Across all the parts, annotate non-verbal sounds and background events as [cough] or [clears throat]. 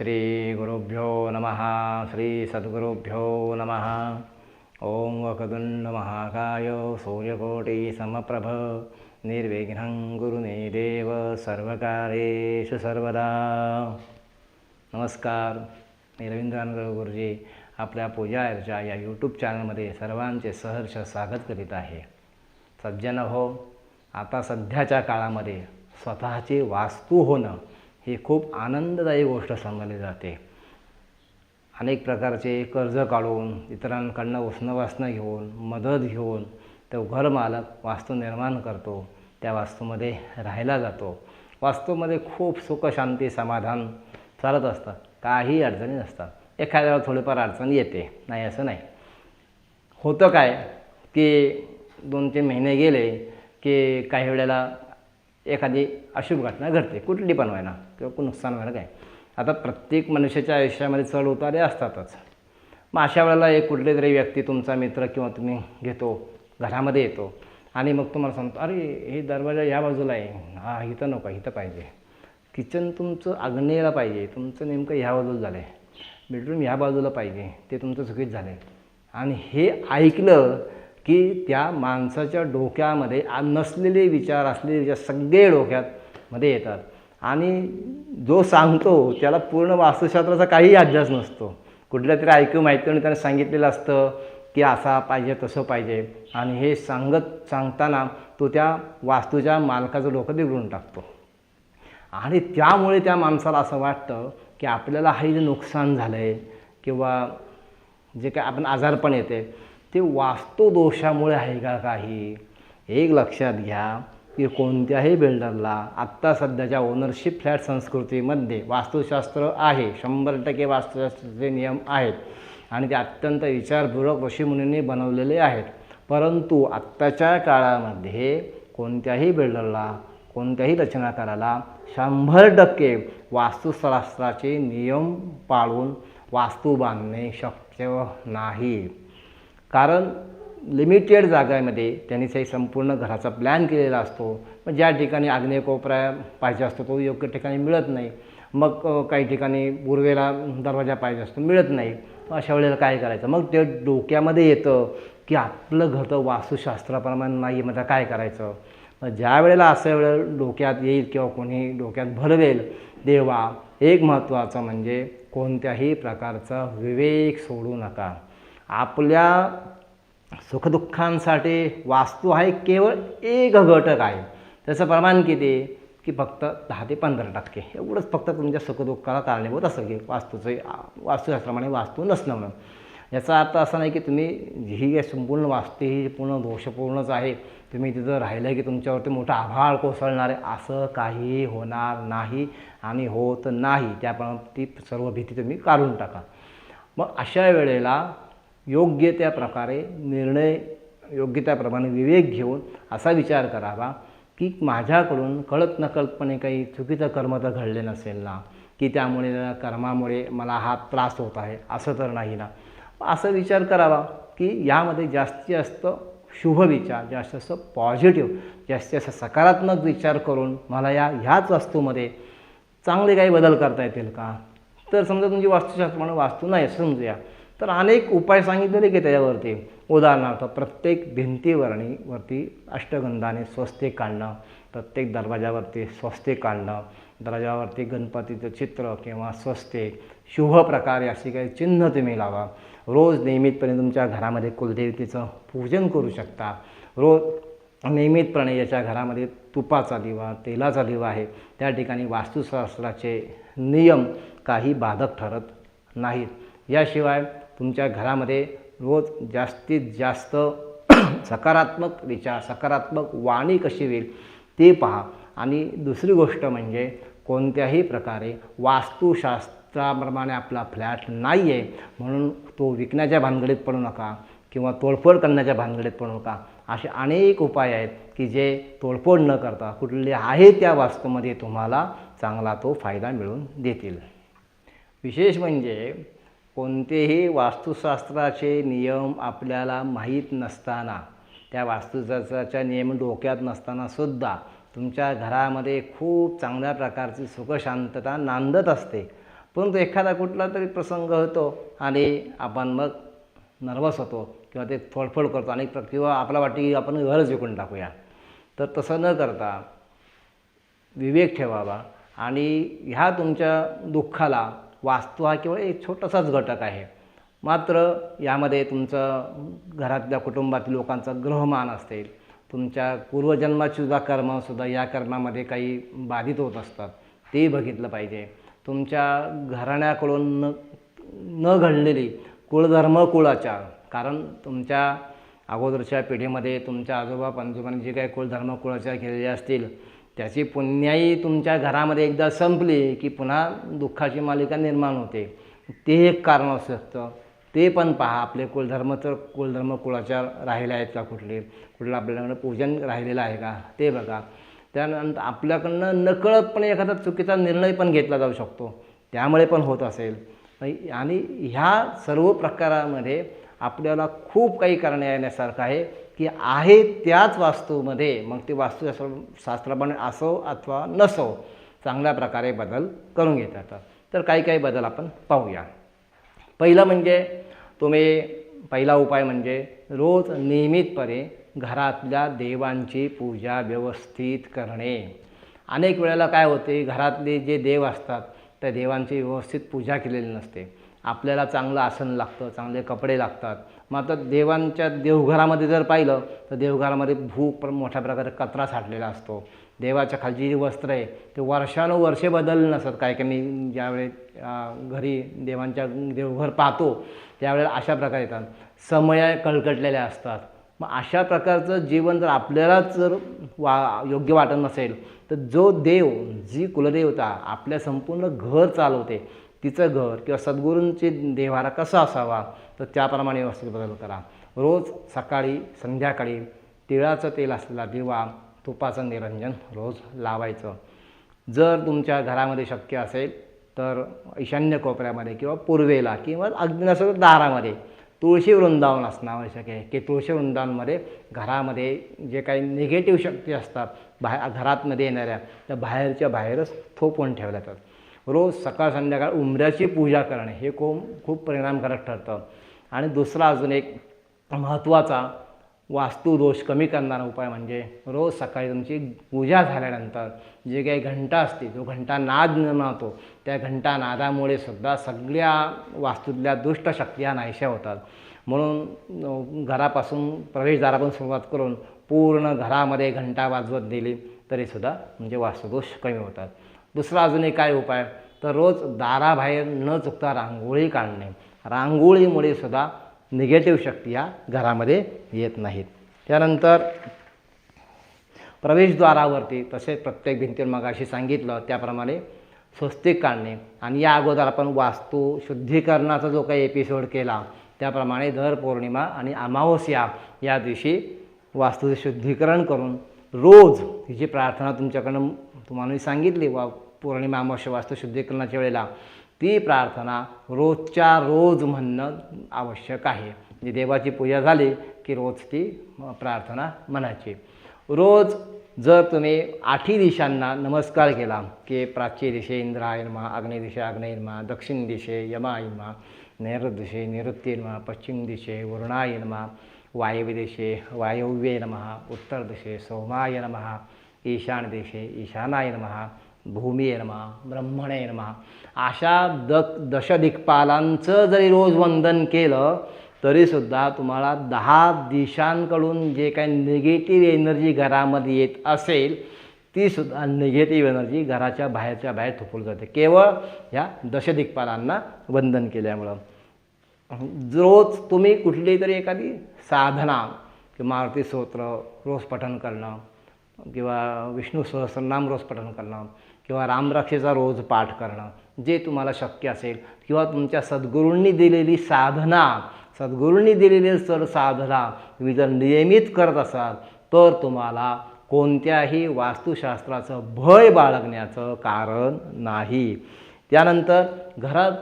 श्री गुरुभ्यो नमः श्रीसद्गुरुभ्यो नमः। ओं वकदुंड महाकाय सूर्यकोटी समप्रभ निर्विघ्नं गुरुने देव सर्वकारेषु सर्वदा। नमस्कार मी रवींद्रानगर गुरुजी आपल्या पूजा अर्चा या यूट्यूब चॅनलमध्ये सर्वांचे सहर्ष स्वागत करीत आहे. सज्जन हो आता सध्याच्या काळामध्ये स्वतःची वास्तू होणं ही खूप आनंददायी गोष्ट समजली जाते. अनेक प्रकारचे कर्ज काढून इतरांकडनं उसणं घेऊन मदत घेऊन तो घरमालक वास्तू निर्माण करतो. त्या वास्तूमध्ये राहायला जातो. वास्तूमध्ये खूप सुख शांती समाधान चालत असतं. काही अडचणी नसतात. एखाद्या वेळेला थोडीफार अडचण येते. नाही असं नाही. होतं काय की दोन तीन महिने गेले की काही वेळेला एखादी अशुभ घटना घडते. कुठली पण व्हायना किंवा नुकसान व्हायला काय. आता प्रत्येक मनुष्याच्या आयुष्यामध्ये चढ उतारे असतातच. मग अशा वेळेला एक कुठली तरी व्यक्ती तुमचा मित्र किंवा तुम्ही घेतो घरामध्ये येतो आणि मग तुम्हाला सांगतो अरे हे दरवाजा या बाजूला आहे. हा इथं नको इथं पाहिजे. किचन तुमचं आग्नेयला पाहिजे. तुमचं नेमकं ह्या बाजूला झालं आहे बेडरूम ह्या बाजूला पाहिजे. ते तुमचं चुकीत झालं आहे आणि हे ऐकलं की त्या माणसाच्या डोक्यामध्ये नसलेले विचार असलेले विचार सगळे डोक्यात मध्ये येतात. आणि जो सांगतो त्याला पूर्ण वास्तुशास्त्राचा काही अभ्यास नसतो. कुठल्या तरी ऐकू माहिती त्याने सांगितलेलं असतं की असा पाहिजे तसं पाहिजे. आणि हे सांगत सांगताना तो त्या वास्तूच्या मालकाचं डोकं बिघडून टाकतो. आणि त्यामुळे त्या माणसाला असं वाटतं की आपल्याला हे जे नुकसान झालं आहे किंवा जे काय आपण आजारपण येते ते वास्तुदोषामुळे आहे का काही? एक लक्षात घ्या. की कोणत्याही बिल्डरला आत्ता सध्याच्या ओनरशिप फ्लॅट संस्कृतीमध्ये वास्तुशास्त्र आहे. शंभर टक्के वास्तुशास्त्राचे नियम आहेत आणि ते अत्यंत विचारपूर्वक ऋषीमुनींनी बनवलेले आहेत. परंतु आत्ताच्या काळामध्ये कोणत्याही बिल्डरला कोणत्याही रचनाकाराला शंभर टक्के वास्तुशास्त्राचे नियम पाळून वास्तू बांधणे शक्य नाही. कारण लिमिटेड जागामध्ये त्यांनी काही संपूर्ण घराचा प्लॅन केलेला असतो. पण ज्या ठिकाणी आग्नेय कोपरा पाहिजे असतो तो योग्य ठिकाणी मिळत नाही. मग काही ठिकाणी पूर्वेला दरवाजा पाहिजे असतो मिळत नाही. अशा वेळेला काय करायचं? मग ते डोक्यामध्ये येतं की आपलं घर तर वास्तुशास्त्राप्रमाणे नाही मग काय करायचं? मग ज्या वेळेला असं वेळ डोक्यात येईल किंवा कोणी डोक्यात भरवेल देवा एक महत्त्वाचं म्हणजे कोणत्याही प्रकारचा विवेक सोडू नका. आपल्या सुखदुःखांसाठी वास्तू आहे केवळ एक घटक आहे. त्याचं प्रमाण किती? की फक्त दहा ते पंधरा टक्के. एवढंच फक्त तुमच्या सुखदुःखाला कारणीभूत असं की वास्तूचं वास्तुशास्त्राप्रमाणे वास्तू नसणं म्हणून. याचा अर्थ असा नाही की तुम्ही ही संपूर्ण वास्तू ही पूर्ण दोषपूर्णच आहे तुम्ही तिथं राहिलं की तुमच्यावरती मोठा आभाळ कोसळणार आहे. असं काही होणार नाही आणि होत नाही. त्याप्रमाणे ती सर्व भीती तुम्ही काढून टाका. मग अशा वेळेला योग्य त्या प्रकारे निर्णय योग्य त्याप्रमाणे विवेक घेऊन असा विचार करावा की माझ्याकडून कळत नकळतपणे काही चुकीचं कर्म तर घडले नसेल ना की त्यामुळे कर्मामुळे मला हा त्रास होत आहे असं तर नाही ना. असं विचार करावा की यामध्ये जास्तीत जास्त शुभ विचार जास्तीत जास्त पॉझिटिव्ह जास्तीत जास्त सकारात्मक विचार करून मला या ह्याच वास्तूमध्ये चांगले काही बदल करता येतील का? तर समजा तुमची वास्तुशास्त्राप्रमाणे वास्तू नाही असं समजूया. तर अनेक उपाय सांगितलेले की त्याच्यावरती. उदाहरणार्थ प्रत्येक भिंतीवरणी वरती अष्टगंधाने स्वस्तिक काढणं प्रत्येक दरवाजावरती स्वस्तिक काढणं दरवाजावरती गणपतीचं चित्र किंवा स्वस्तिक शुभ प्रकारे अशी काही चिन्ह तुम्ही लावा. रोज नियमितपणे तुमच्या घरामध्ये कुलदेवतेचं पूजन करू शकता. रोज नियमितपणे याच्या घरामध्ये तुपाचा दिवा तेलाचा दिवा आहे. त्या ठिकाणी वास्तुशास्त्राचे नियम काही बाधक ठरत नाहीत. याशिवाय तुमच्या घरामध्ये रोज जास्तीत जास्त [clears throat] सकारात्मक विचार सकारात्मक वाणी कशी होईल ते पहा. आणि दुसरी गोष्ट म्हणजे कोणत्याही प्रकारे वास्तुशास्त्राप्रमाणे आपला फ्लॅट नाही आहे म्हणून तो विकण्याच्या भानगडीत पडू नका किंवा तोडफोड करण्याच्या भानगडीत पडू नका. असे अनेक उपाय आहेत की जे तोडफोड न करता कुठले आहे त्या वास्तूमध्ये तुम्हाला चांगला तो फायदा मिळवून देतील. विशेष म्हणजे कोणतेही वास्तुशास्त्राचे नियम आपल्याला माहीत नसताना त्या वास्तुशास्त्राच्या नियम डोक्यात नसतानासुद्धा तुमच्या घरामध्ये खूप चांगल्या प्रकारची सुखशांतता नांदत असते. परंतु एखादा कुठला तरी प्रसंग होतो आणि आपण मग नर्वस होतो किंवा ते फडफड करतो आणि किंवा आपला वाटते की आपण घरच विकून टाकूया. तर तसं न करता विवेक ठेवावा आणि ह्या तुमच्या दुःखाला वास्तू हा केवळ एक छोटासाच घटक आहे. मात्र यामध्ये तुमचं घरातल्या कुटुंबातील लोकांचं ग्रहमान असेल तुमच्या पूर्वजन्माची सुद्धा कर्मसुद्धा या कर्मामध्ये काही बाधित होत असतात. ते बघितलं पाहिजे. तुमच्या घराण्याकडून न न घडलेली कुळधर्म कुळाचार कारण तुमच्या अगोदरच्या पिढीमध्ये तुमच्या आजोबा पंजोबांनी जे काही कुलधर्म कुळाचार केलेले असतील त्याची पुण्याई तुमच्या घरामध्ये एकदा संपली की पुन्हा दुःखाची मालिका निर्माण होते. ते एक कारण असू शकतं. ते पण पहा आपले कुलधर्म तर कुलधर्म कुळाचार राहिले आहेत का कुठले? कुठलं आपल्याकडं पूजन राहिलेलं आहे का? ते बघा. त्यानंतर आपल्याकडनं नकळतपणे एखादा चुकीचा निर्णय पण घेतला जाऊ शकतो. त्यामुळे पण होत असेल. आणि ह्या सर्व प्रकारामध्ये आपल्याला खूप काही करण्या येण्यासारखं आहे. की आहे त्याच वास्तूमध्ये मग ते वास्तुशास्त्र शास्त्रप्रमाणे असो अथवा नसो चांगल्या प्रकारे बदल करून घेतात. तर काही काही बदल आपण पाहूया. पहिलं म्हणजे तुम्ही पहिला उपाय म्हणजे रोज नियमितपणे घरातल्या देवांची पूजा व्यवस्थित करणे. अनेक वेळेला काय होते घरातले जे देव असतात त्या देवांची व्यवस्थित पूजा केलेली नसते. आपल्याला चांगलं आसन लागतं चांगले कपडे लागतात मात्र देवांच्या देवघरामध्ये जर पाहिलं तर देवघरामध्ये भूक पण मोठ्या प्रकारे कचरा साठलेला असतो. देवाच्या खालची जी वस्त्र आहे ते वर्षानुवर्षे बदलले नसतात काही काही ज्यावेळी ज्यावेळेस घरी देवांच्या देवघर पाहतो त्यावेळेला अशा प्रकारे येतात. समय कळकटलेल्या असतात. मग अशा प्रकारचं जीवन जर आपल्यालाच जर वा योग्य वाटत नसेल तर जो देव जी कुलदेवता आपल्या संपूर्ण घर चालवते तिचं घर किंवा सद्गुरूंचे देवारा कसा असावा तर त्याप्रमाणे व्यवस्थित बदल करा. रोज सकाळी संध्याकाळी तिळाचं तेल असलेला दिवा तुपाचं निरंजन रोज लावायचं. जर तुमच्या घरामध्ये शक्य असेल तर ईशान्य कोपऱ्यामध्ये किंवा पूर्वेला किंवा अगदी नसेल तर दारामध्ये तुळशी वृंदावन असणं आवश्यक आहे की तुळशी वृंदावनमध्ये घरामध्ये जे काही निगेटिव्ह शक्ती असतात बाहेर घरातमध्ये येणाऱ्या त्या बाहेरच्या बाहेरच थोपवून ठेवल्या जातात. रोज सकाळ संध्याकाळ उंबऱ्याची पूजा करणे हे खूप खूप परिणामकारक ठरतं. आणि दुसरा अजून एक महत्त्वाचा वास्तुदोष कमी करणारा उपाय म्हणजे रोज सकाळी तुमची पूजा झाल्यानंतर जे काही घंटा असते जो घंटा नाद निर्माण त्या घंटा नादामुळे सुद्धा सगळ्या वास्तूतल्या दुष्ट शक्तीया ह्या नाहीशा होतात. म्हणून घरापासून प्रवेशद्वारापासून सुरुवात करून पूर्ण घरामध्ये घंटा वाजवत दिली तरीसुद्धा म्हणजे वास्तुदोष कमी होतात. दुसरा अजून एक काय उपाय? तर रोज दाराबाहेर न चुकता रांगोळी काढणे. रांगोळीमुळे सुद्धा निगेटिव्ह शक्ती या घरामध्ये येत नाहीत. त्यानंतर प्रवेशद्वारावरती तसेच प्रत्येक भिंतीवर मगाशी सांगितलं त्याप्रमाणे स्वस्तिक काढणे. आणि या अगोदर आपण वास्तू शुद्धीकरणाचा जो काही एपिसोड केला त्याप्रमाणे दर पौर्णिमा आणि अमावस्या या दिवशी वास्तूचे शुद्धीकरण करून रोज ही जी प्रार्थना तुमच्याकडनं तुम्हाला मी सांगितली वा पौर्णिमा अमावस्या वास्तू शुद्धीकरणाच्या वेळेला. ती प्रार्थना रोजच्या रोज म्हणणं आवश्यक आहे. म्हणजे देवाची पूजा झाली की रोज ती प्रार्थना म्हणायची. रोज जर तुम्ही आठी दिशांना नमस्कार केला की प्राची दिशे इंद्रायनमा अग्निदिशे आग्नेय दिशे दक्षिण दिशे यमाय नैऋदिशे नैऋत्य दिशे पश्चिम दिशे वरुणायनमा वायव्य दिशे वायव्ये नमः उत्तर दिशे सोमाय नमः ईशान दिशे ईशानाय महा भूमीये नमः ब्रह्मणे नमः. अशा द दशदिक्पालांचं जरी रोज वंदन केलं तरीसुद्धा तुम्हाला दहा दिशांकडून जे काही निगेटिव्ह एनर्जी घरामध्ये येत असेल तीसुद्धा निगेटिव्ह एनर्जी घराच्या बाहेरच्या बाहेर थोपवली जाते. केवळ ह्या दशदिक्पालांना वंदन केल्यामुळं. रोज तुम्ही कुठली तरी एखादी साधना मारुती स्तोत्र रोज पठण करणं किंवा विष्णू सहस्रनाम रोज पठण करणं किंवा रामरक्षेचा रोज पाठ करणं जे तुम्हाला शक्य असेल किंवा तुमच्या सद्गुरूंनी दिलेली साधना सद्गुरूंनी दिलेली सर साधना तुम्ही जर नियमित करत असाल तर तुम्हाला कोणत्याही वास्तुशास्त्राचं भय बाळगण्याचं कारण नाही. त्यानंतर घरात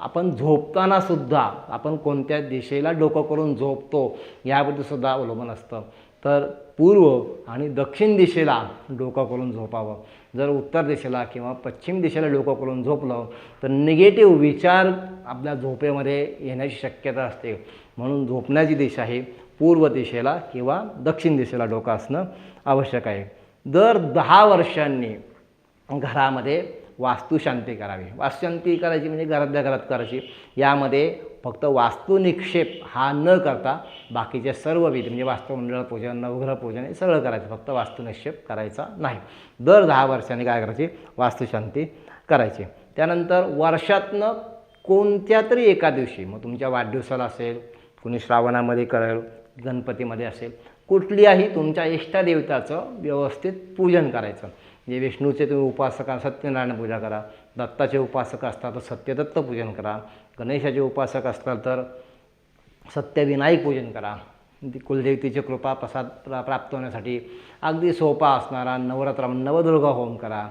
आपण झोपताना सुद्धा आपण कोणत्या दिशेला डोकं करून झोपतो याबद्दल सुद्धा अवलंबून असतं. तर पूर्व आणि दक्षिण दिशेला डोकं करून झोपावं. जर उत्तर दिशेला किंवा पश्चिम दिशेला डोकं करून झोपलं तर निगेटिव्ह विचार आपल्या झोपेमध्ये येण्याची शक्यता असते. म्हणून झोपण्याची दिशा ही पूर्व दिशेला किंवा दक्षिण दिशेला डोकं असणं आवश्यक आहे. दर दहा वर्षांनी घरामध्ये वास्तुशांती करावी. वास्तुशांती करायची म्हणजे घरातल्या घरात करायची. यामध्ये फक्त वास्तुनिक्षेप हा न करता बाकीचे सर्व विधी म्हणजे वास्तुमंडळ पूजन नवग्रह पूजन हे सगळं करायचं. फक्त वास्तुनिक्षेप करायचा नाही. दर दहा वर्षांनी काय करायची? वास्तुशांती करायची. त्यानंतर वर्षातनं कोणत्या तरी एका दिवशी मग तुमच्या वाढदिवसाला असेल कुणी श्रावणामध्ये करेल गणपतीमध्ये असेल कुठल्याही तुमच्या इष्टदेवताचं व्यवस्थित पूजन करायचं. जे विष्णूचे तुम्ही उपासक सत्यनारायण पूजा करा. दत्ताचे उपासक असतात तर सत्यदत्त पूजन करा. गणेशाचे उपासक असतात तर सत्यविनायक पूजन करा. ती कुलदेवतेची कृपा प्रसाद प्रा प्राप्त होण्यासाठी अगदी सोपा असणारा नवरात्र नवदुर्गा होम करा.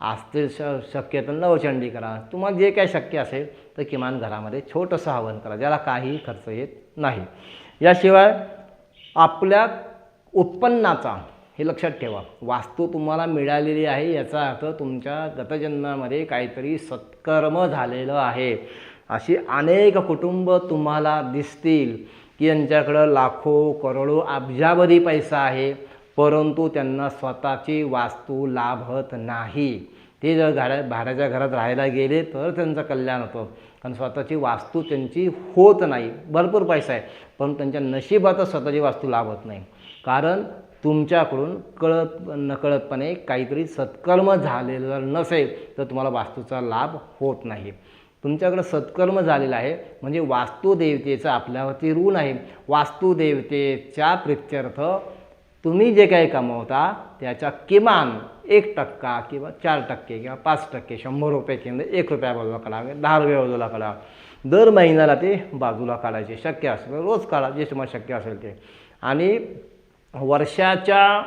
आस्ते श शक्य तर नवचंडी करा. तुम्हाला जे काही शक्य असेल तर किमान घरामध्ये छोटंसं हवन करा ज्याला काहीही खर्च येत नाही. याशिवाय आपल्या उत्पन्नाचा हे लक्षात ठेवा. वास्तू तुम्हाला मिळालेली आहे याचा अर्थ तुमच्या गतजन्मामध्ये काहीतरी सत्कर्म झालेलं आहे. अशी अनेक कुटुंब तुम्हाला दिसतील की यांच्याकडं लाखो करोडो अब्जावधी पैसा आहे परंतु त्यांना स्वतःची वास्तू लाभत नाही. ते जर घरा भाड्याच्या घरात राहायला गेले तर त्यांचं कल्याण होतं. कारण स्वतःची वास्तू त्यांची होत नाही. भरपूर पैसा आहे पण त्यांच्या नशिबातच स्वतःची वास्तू लाभत नाही. कारण तुमच्याकडून कळत नकळतपणे काहीतरी सत्कर्म झालेलं जर नसेल तर तुम्हाला वास्तूचा लाभ होत नाही. तुमच्याकडं सत्कर्म झालेलं आहे. म्हणजे वास्तुदेवतेचं आपल्यावरती ऋण आहे. वास्तुदेवतेच्या प्रित्यर्थ तुम्ही जे काही कमवता त्याच्या किमान एक टक्का किंवा चार टक्के किंवा पाच टक्के शंभर रुपये किंवा एक रुपया बाजूला काढा दहा रुपये बाजूला काढा. दर महिन्याला ते बाजूला काढायचे. शक्य असेल रोज काढा. जे तुम्हाला शक्य असेल ते. आणि वर्षाच्या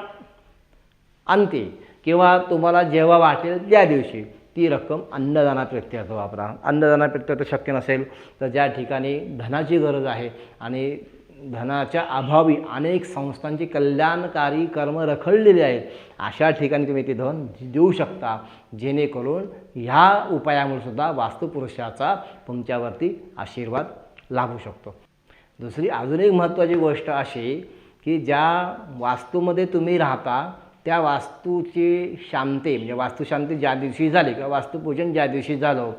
अंती किंवा तुम्हाला जेव्हा वाटेल त्या दिवशी ती रक्कम अन्नदानाप्रित्यर्थ वापरा अन्नदानाप्रित्यर्थ शक्य नसेल तर ज्या ठिकाणी धनाची गरज आहे आणि धनाच्या अभावी अनेक संस्थांची कल्याणकारी कर्म रखडलेली आहेत अशा ठिकाणी तुम्ही ते धन देऊ शकता. जेणेकरून ह्या उपायामुळे सुद्धा वास्तुपुरुषाचा तुमच्यावरती आशीर्वाद लाभू शकतो. दुसरी अजून एक महत्त्वाची गोष्ट अशी की ज्या वास्तूमध्ये तुम्ही राहता त्या वास्तूची शांती म्हणजे वास्तुशांती ज्या दिवशी झाली किंवा वास्तुपूजन ज्या दिवशी झालं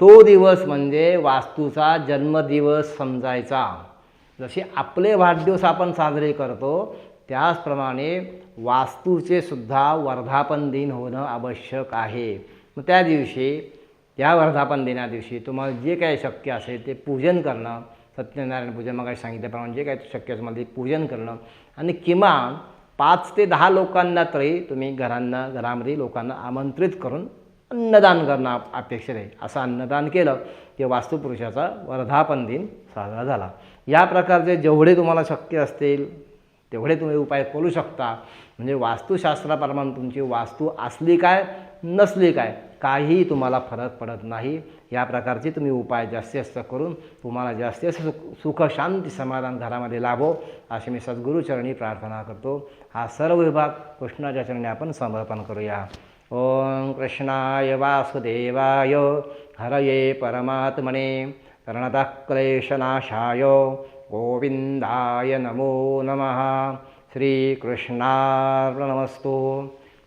तो दिवस म्हणजे वास्तूचा जन्मदिवस समजायचा. जसे आपले वाढदिवस आपण साजरे करतो त्याचप्रमाणे वास्तूचे सुद्धा वर्धापन दिन होणं आवश्यक आहे. मग त्या दिवशी त्या वर्धापन दिना दिवशी तुम्हाला जे काही शक्य असेल ते पूजन करणं सत्यनारायण पूजन मग सांगितल्याप्रमाणे जे काही शक्य असेल मला ते पूजन करणं आणि किमान पाच ते दहा लोकांना तरी तुम्ही घरांना घरामध्ये लोकांना आमंत्रित करून अन्नदान करणं अपेक्षित आहे. असं अन्नदान केलं की वास्तुपुरुषाचा वर्धापन दिन साजरा झाला. या प्रकारचे जेवढे तुम्हाला शक्य असतील तेवढे तुम्ही उपाय करू शकता. म्हणजे वास्तुशास्त्राप्रमाणे तुमची वास्तू असली काय नसली काय काहीही तुम्हाला फरक पडत नाही. या प्रकारचे तुम्ही उपाय जास्तीत जास्त करून तुम्हाला जास्तीत जास्त सुख शांती समाधान घरामध्ये लाभो अशी मी सद्गुरूचरणी प्रार्थना करतो. हा सर्व विभाग कृष्णाच्या चरणी आपण समर्पण करूया. ओम कृष्णाय वासुदेवाय हरये परमात्मने प्रणतः क्लेशनाशाय गोविंदाय नमो नमः. श्रीकृष्णार्पणमस्तु.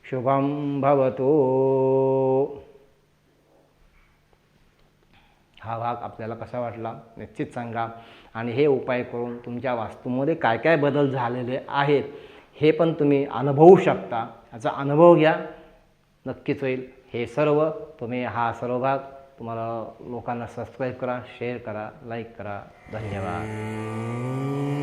शुभं भवतु. हा भाग आपल्याला कसा वाटला निश्चित सांगा. आणि हे उपाय करून तुमच्या वास्तूमध्ये काय काय बदल झालेले आहेत हे पण तुम्ही अनुभवू शकता. याचा अनुभव घ्या. नक्कीच होईल. हे सर्व तुम्ही हा सर्व भाग तुम्हाला लोकांना सबस्क्राईब करा शेअर करा लाईक करा. धन्यवाद.